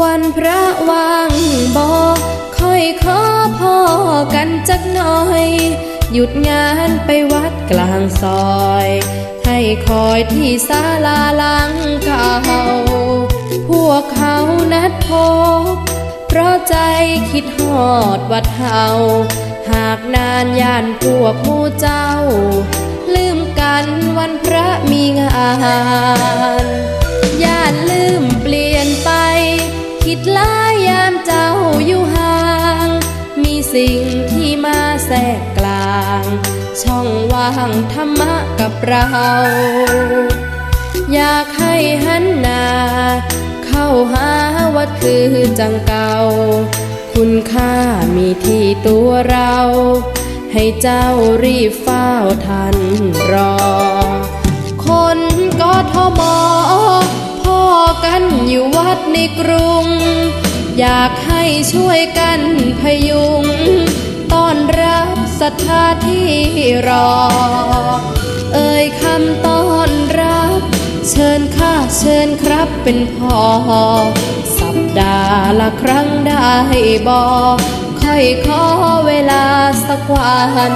วันพระว่างบอกค่อยขอพ่อกันจักหน่อย หยุดงานไปวัดกลางซอย ให้คอยที่ศาลาหลังเก่า พวกเขานัดพบ เพราะใจคิดหอดวัดเฮาหากนานยานพวกมูเจ้า ลืมกันวันพระมีงาน ลายยามเจ้าอยู่ห่าง มีสิ่งที่มาแทรกกลาง ช่องว่างธรรมะกับเรา อยากให้หันหน้าเข้าหาวัดคือจังเก่า คุณค่ามีที่ตัวเรา ให้เจ้ารีบเฝ้าทันรอ คนก็ทมอ อยู่วัดในกรุง อยากให้ช่วยกันพยุงต้อนรับศรัทธาที่รอ เอ่ยคำต้อนรับ เชิญข้าเชิญครับเป็นพ่อสัปดาห์ละครั้งได้บอกค่อยขอเวลาสักวัน